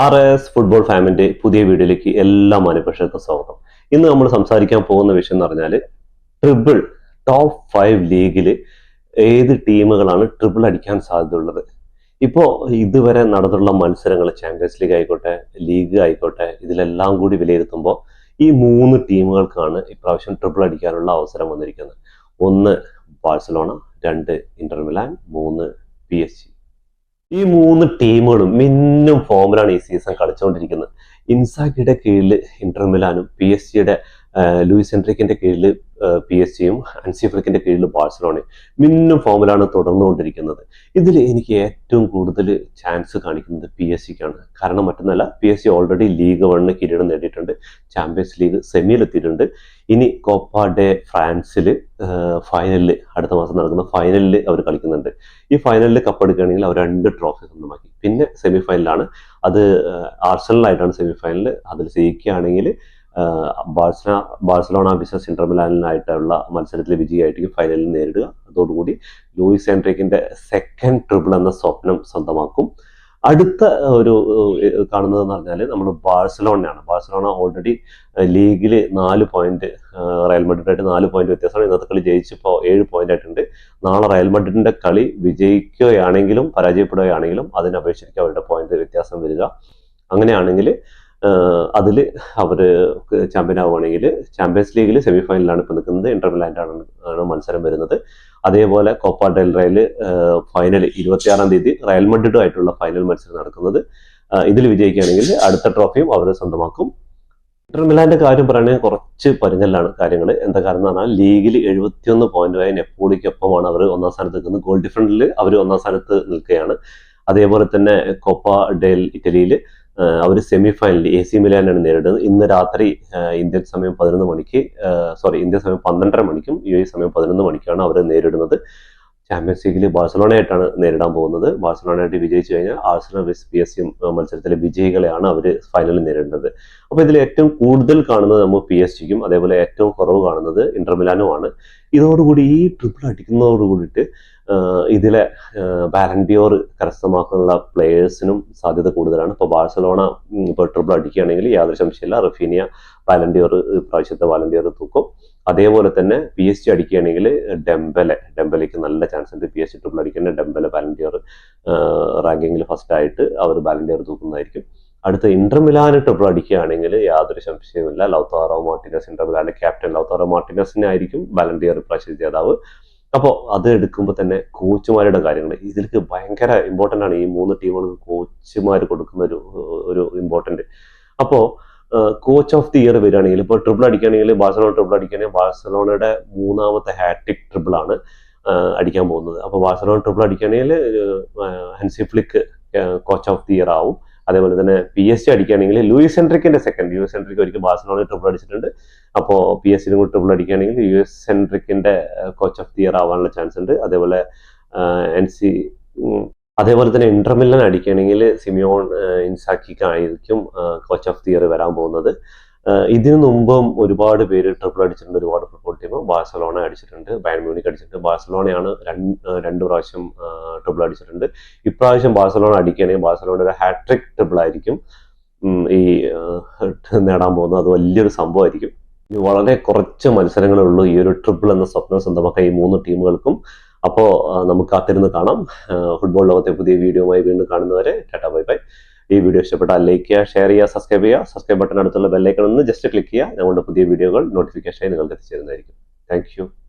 R S football ഫാമിന്റെ പുതിയ വീഡിയോയിലേക്ക് എല്ലാ മാനപ്രേക്ഷകർക്കും സ്വാഗതം. ഇന്ന് നമ്മൾ സംസാരിക്കാൻ പോകുന്ന വിഷയം എന്ന് പറഞ്ഞാൽ ട്രിപ്പിൾ ടോപ്പ് ഫൈവ് ലീഗിൽ ഏത് ടീമുകളാണ് ട്രിപ്പിൾ അടിക്കാൻ സാധ്യതയുള്ളത്. ഇപ്പോൾ ഇതുവരെ നടന്നിട്ടുള്ള മത്സരങ്ങൾ ചാമ്പ്യൻസ് ലീഗ് ആയിക്കോട്ടെ ലീഗ് ആയിക്കോട്ടെ ഇതിലെല്ലാം കൂടി വിലയിരുത്തുമ്പോൾ ഈ മൂന്ന് ടീമുകൾക്കാണ് ഇപ്രാവശ്യം ട്രിപ്പിൾ അടിക്കാനുള്ള അവസരം വന്നിരിക്കുന്നത്. ഒന്ന് ബാഴ്സലോണ രണ്ട് ഇന്റർ മിലാൻ മൂന്ന് പി എസ് ജി. ഈ മൂന്ന് ടീമുകളും മിന്നും ഫോമിലാണ് ഈ സീസൺ കളിച്ചുകൊണ്ടിരിക്കുന്നത് ഇൻസാക്കിയുടെ കീഴിൽ ഇന്റർ മിലാനും പി എസ് ജിയുടെ ലൂയിസ് എൻട്രിക്കിന്റെ കീഴിൽ പി എസ് ജിയും അൻസി ഫ്ലിക്കിന്റെ കീഴിൽ ബാഴ്സലോണയും മിന്നും ഫോമിലാണ് തുടർന്നുകൊണ്ടിരിക്കുന്നത്. ഇതിൽ എനിക്ക് ഏറ്റവും കൂടുതൽ ചാൻസ് കാണിക്കുന്നത് പി എസ് സിക്കാണ് കാരണം മറ്റൊന്നല്ല P S C already league one കിരീടം നേടിയിട്ടുണ്ട്. ചാമ്പ്യൻസ് ലീഗ് സെമിയിൽ എത്തിയിട്ടുണ്ട് ഇനി കോപ്പ ഡെ ഫ്രാൻസിൽ ഫൈനലിൽ അടുത്ത മാസം നടക്കുന്ന ഫൈനലിൽ അവർ കളിക്കുന്നുണ്ട്. ഈ ഫൈനലിൽ കപ്പെടുക്കുകയാണെങ്കിൽ അവർ രണ്ട് ട്രോഫി സ്വന്തമാക്കി. പിന്നെ സെമി ഫൈനലാണ് അത് ആർസണലായിട്ടാണ് സെമി ഫൈനൽ അതിൽ ജയിക്കുകയാണെങ്കിൽ ബാഴ്സല ബാഴ്സലോണ ബിസിനസ് ഇന്റർ മിലാനിനായിട്ടുള്ള മത്സരത്തിൽ വിജയമായിരിക്കും ഫൈനലിൽ നേരിടുക. അതോടുകൂടി ലൂയിസ് ആൻഡ്രിക്കിന്റെ സെക്കൻഡ് ട്രിപ്പിൾ എന്ന സ്വപ്നം സ്വന്തമാക്കും. അടുത്ത ഒരു കാണുന്നതെന്ന് പറഞ്ഞാൽ നമ്മൾ ബാഴ്സലോണയാണ്. ബാഴ്സലോണ ഓൾറെഡി ലീഗിൽ നാല് പോയിന്റ് റയൽ മഡ്രിഡായിട്ട് നാല് പോയിന്റ് വ്യത്യാസമാണ്. ഇന്നത്തെ കളി ജയിച്ചിപ്പോൾ ഏഴ് പോയിന്റ് ആയിട്ടുണ്ട്. നാളെ റയൽ മഡ്രിഡിന്റെ കളി വിജയിക്കുകയാണെങ്കിലും പരാജയപ്പെടുകയാണെങ്കിലും അതിനപേക്ഷിച്ച് അവരുടെ പോയിന്റ് വ്യത്യാസം വരിക. അങ്ങനെയാണെങ്കിൽ അതിൽ അവർ ചാമ്പ്യൻ ആവുകയാണെങ്കിൽ ചാമ്പ്യൻസ് ലീഗിൽ സെമി ഫൈനലാണ് ഇപ്പോൾ നിൽക്കുന്നത് ഇന്റർമിലാൻഡാണ് ആണ് മത്സരം വരുന്നത്. അതേപോലെ കോപ്പ ഡെൽറയിൽ ഫൈനൽ ഇരുപത്തിയാറാം തീയതി റയൽ മഡ്രിഡുമായിട്ടുള്ള ഫൈനൽ മത്സരം നടക്കുന്നത്. ഇതിൽ വിജയിക്കുകയാണെങ്കിൽ അടുത്ത ട്രോഫിയും അവർ സ്വന്തമാക്കും. ഇന്റർ മിലാന്റെ കാര്യം പറയുകയാണെങ്കിൽ കുറച്ച് പരിങ്ങലാണ് കാര്യങ്ങൾ എന്താ കാരണം എന്ന് പറഞ്ഞാൽ ലീഗിൽ എഴുപത്തിയൊന്ന് പോയിന്റുമായി നെപ്പോളിക്കൊപ്പമാണ് അവർ ഒന്നാം സ്ഥാനത്ത് നിൽക്കുന്നത്. ഗോൾ ഡിഫറന്റിൽ അവർ ഒന്നാം സ്ഥാനത്ത് നിൽക്കുകയാണ്. അതേപോലെ തന്നെ കോപ്പ ഡെൽ ഇറ്റലിയിൽ അവർ സെമി ഫൈനലിൽ എ സി മിലാനാണ് നേരിടുന്നത്. ഇന്ന് രാത്രി ഇന്ത്യൻ സമയം പതിനൊന്ന് മണിക്ക് സോറി ഇന്ത്യൻ സമയം പന്ത്രണ്ടര മണിക്കും യു എ സമയം പതിനൊന്ന് മണിക്കാണ് അവർ നേരിടുന്നത്. ചാമ്പ്യൻസ് ലീഗിൽ ബാഴ്സലോണയായിട്ടാണ് നേരിടാൻ പോകുന്നത്. ബാഴ്സലോണയായിട്ട് വിജയിച്ചു കഴിഞ്ഞാൽ Arsenal vs P S G മത്സരത്തിലെ വിജയികളെയാണ് അവർ ഫൈനലിൽ നേരിടുന്നത്. അപ്പോൾ ഇതിൽ ഏറ്റവും കൂടുതൽ കാണുന്നത് നമ്മൾ പി എസ് ജിക്കും അതേപോലെ ഏറ്റവും കുറവ് കാണുന്നത് ഇന്റർമിലാനുമാണ് ഇതോടുകൂടി ഈ ട്രിപ്പിൾ അടിക്കുന്നതോട് കൂടിയിട്ട് ഇതിലെ ബാലൻഡിയോർ കരസ്ഥമാക്കാനുള്ള പ്ലേയേഴ്സിനും സാധ്യത കൂടുതലാണ്. ഇപ്പോൾ ബാഴ്സലോണ ഇപ്പോൾ ട്രിപ്പിൾ അടിക്കുകയാണെങ്കിൽ യാതൊരു സംശയമില്ല റഫീനിയ ബാലൻഡിയോർ പ്രാവശ്യത്തെ ബാലൻഡിയോർ തൂക്കും. അതേപോലെ തന്നെ പി എസ് ജി അടിക്കുകയാണെങ്കിൽ ഡെംബലെ ഡെംബലയ്ക്ക് നല്ല ചാൻസ് ഉണ്ട് പി എസ് ജി ട്രിപ്പിൾ അടിക്കേണ്ട ഡെംബലെ ബാലൻഡിയോർ റാങ്കിങ്ങിൽ ഫസ്റ്റ് ആയിട്ട് അവർ ബാലൻഡിയോർ തൂക്കുന്നതായിരിക്കും. അടുത്ത ഇന്റർ മിലാന് ട്രിപ്പിൾ അടിക്കുകയാണെങ്കിൽ യാതൊരു സംശയവുമില്ല. ലൗത്താറോ മാർട്ടിനസ് ഇന്റർ മിലാന്റെ ക്യാപ്റ്റൻ ലൗത്താറോ മാർട്ടിനസിനായിരിക്കും ബാലൻഡിയർ പ്രാവശ്യ ജേതാവ്. അപ്പോൾ അത് എടുക്കുമ്പോൾ തന്നെ കോച്ചുമാരുടെ കാര്യങ്ങൾ ഇതിലേക്ക് ഭയങ്കര ഇമ്പോർട്ടന്റ് ആണ് ഈ മൂന്ന് ടീമുകൾക്ക് കോച്ചുമാർ കൊടുക്കുന്ന ഒരു ഒരു ഇമ്പോർട്ടന്റ് അപ്പോൾ കോച്ച് ഓഫ് ദി ഇയർ വരികയാണെങ്കിൽ ഇപ്പോൾ ട്രിപ്പിൾ അടിക്കുകയാണെങ്കിൽ ബാഴ്സലോണ ട്രിപ്പിൾ അടിക്കുകയാണെങ്കിൽ ബാഴ്സലോണയുടെ മൂന്നാമത്തെ ഹാട്രിക് ട്രിപ്പിൾ ആണ് അടിക്കാൻ പോകുന്നത്. അപ്പോൾ Barcelona triple അടിക്കുകയാണെങ്കിൽ Hansi Flick coach of the year ആവും. അതേപോലെ തന്നെ പി എസ് സി അടിക്കുകയാണെങ്കിൽ ലൂയിസ് സെൻട്രിക്കിന്റെ സെക്കൻഡ് യു എസ് സെൻട്രിക്ക് ഒരിക്കൽ ബാഴ്സലോണ ട്രിപ്പിൾ അടിച്ചിട്ടുണ്ട് അപ്പോൾ പി എസ് സിനും കൂടി ട്രിപ്പിൾ അടിക്കുകയാണെങ്കിൽ യു എസ് സെൻട്രിക്കിന്റെ കോച്ച് ഓഫ് ദി ഇയർ ആവാനുള്ള ചാൻസ് ഉണ്ട്. അതേപോലെ എൻ സി അതേപോലെ തന്നെ ഇന്റർമില്ലൻ അടിക്കുകയാണെങ്കിൽ സിമിയോൺ ഇൻസാക്കിക്കായിരിക്കും കോച്ച് ഓഫ് ദി ഇയർ വരാൻ പോകുന്നത്. ഇതിനു മുമ്പും ഒരുപാട് പേര് ട്രിപ്പിൾ അടിച്ചിട്ടുണ്ട്. ഒരുപാട് ഫുട്ബോൾ ടീം ബാഴ്സലോണ അടിച്ചിട്ടുണ്ട്. ബയൺ മ്യൂണിക് അടിച്ചിട്ടുണ്ട്. ബാഴ്സലോണയാണ് രണ്ട് രണ്ട് പ്രാവശ്യം ട്രിപ്പിൾ അടിച്ചിട്ടുണ്ട്. ഇപ്രാവശ്യം ബാഴ്സലോണ അടിക്കുകയാണെങ്കിൽ ബാഴ്സലോണയുടെ ഹാട്രിക് ട്രിപ്പിൾ ആയിരിക്കും. ഈ നേടാൻ പോകുന്നത്. അത് വലിയൊരു സംഭവമായിരിക്കും. വളരെ കുറച്ച് മത്സരങ്ങളേ ഉള്ളൂ. ഈ ഒരു ട്രിപ്പിൾ എന്ന സ്വപ്നം സ്വന്തമാക്കാൻ ഈ മൂന്ന് ടീമുകൾക്കും. അപ്പോൾ നമുക്ക് കാത്തിരുന്ന് കാണാം. ഫുട്ബോൾ ലോകത്തെ പുതിയ വീഡിയോയുമായി വീണ്ടും കാണുന്നവരെ ടാറ്റാ ബൈ ബൈ. ഈ വീഡിയോ ഇഷ്ടപ്പെട്ടാൽ ലൈക്ക് ചെയ്യുക ഷെയർ ചെയ്യുക സബ്സ്ക്രൈബ് ചെയ്യുക. സബ്സ്ക്രൈബ് ബട്ടൺ അടുത്തുള്ള ബെല്ലൈക്കൺ ഒന്ന് ജസ്റ്റ് ക്ലിക്ക് ചെയ്യുക. ഞങ്ങളുടെ പുതിയ വീഡിയോകൾ നോട്ടിഫിക്കേഷനായി നിങ്ങൾക്ക് എത്തിച്ചേരുന്നതായിരിക്കും താങ്ക്